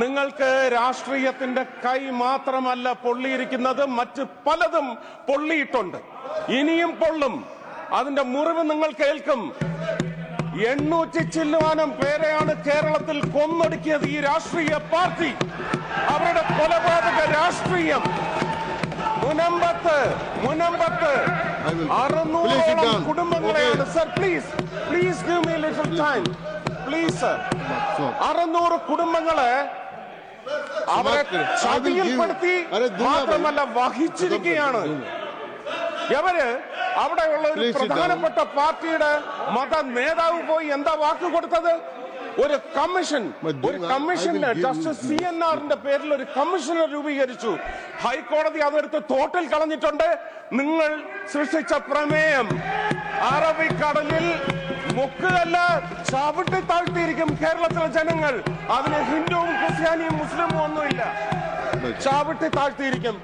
നിങ്ങൾക്ക് രാഷ്ട്രീയത്തിന്റെ കൈ മാത്രമല്ല പൊള്ളിയിരിക്കുന്നത് മറ്റ് പലതും പൊള്ളിയിട്ടുണ്ട്. ഇനിയും പൊള്ളും. അതിന്റെ മുറിവ് നിങ്ങൾ കേൾക്കും. എണ്ണൂറ്റി ചില്ലുവാനം പേരെയാണ് കേരളത്തിൽ കൊന്നൊടുക്കിയത് ഈ രാഷ്ട്രീയ പാർട്ടി. അവരുടെ കൊലപാതക രാഷ്ട്രീയം. മുനമ്പത്ത് മുനമ്പത്ത്. അറുന്നൂറോളം കുടുംബങ്ങളെയാണ്. Sir please please give me little time please sir അറുന്നൂറ് കുടുംബങ്ങളെ അവരെ ചതിയിൽപ്പെടുത്തി മാത്രമല്ല വഹിച്ചിരിക്കുകയാണ്. എവര് അവിടെയുള്ള ഒരു പ്രധാനപ്പെട്ട പാർട്ടിയുടെ മത നേതാവ് പോയി എന്താ വാക്ക് കൊടുത്തത്? ഒരു കമ്മീഷൻ. ഒരു കമ്മീഷന്റെ ജസ്റ്റിസ് സി എൻ ആറിന്റെ പേരിൽ ഒരു കമ്മീഷനെ രൂപീകരിച്ചു. ഹൈക്കോടതി അതെടുത്ത് തോട്ടിൽ കളഞ്ഞിട്ടുണ്ട്. നിങ്ങൾ സൃഷ്ടിച്ച പ്രമേയം. അറബിക്കടലിൽ മുക്കുകല്ല ചവിട്ടി താഴ്ത്തിയിരിക്കും കേരളത്തിലെ ജനങ്ങൾ. അതിന് ഹിന്ദുവും ക്രിസ്ത്യാനിയും മുസ്ലിമും ഒന്നുമില്ല. ചവിട്ടി താഴ്ത്തിയിരിക്കും.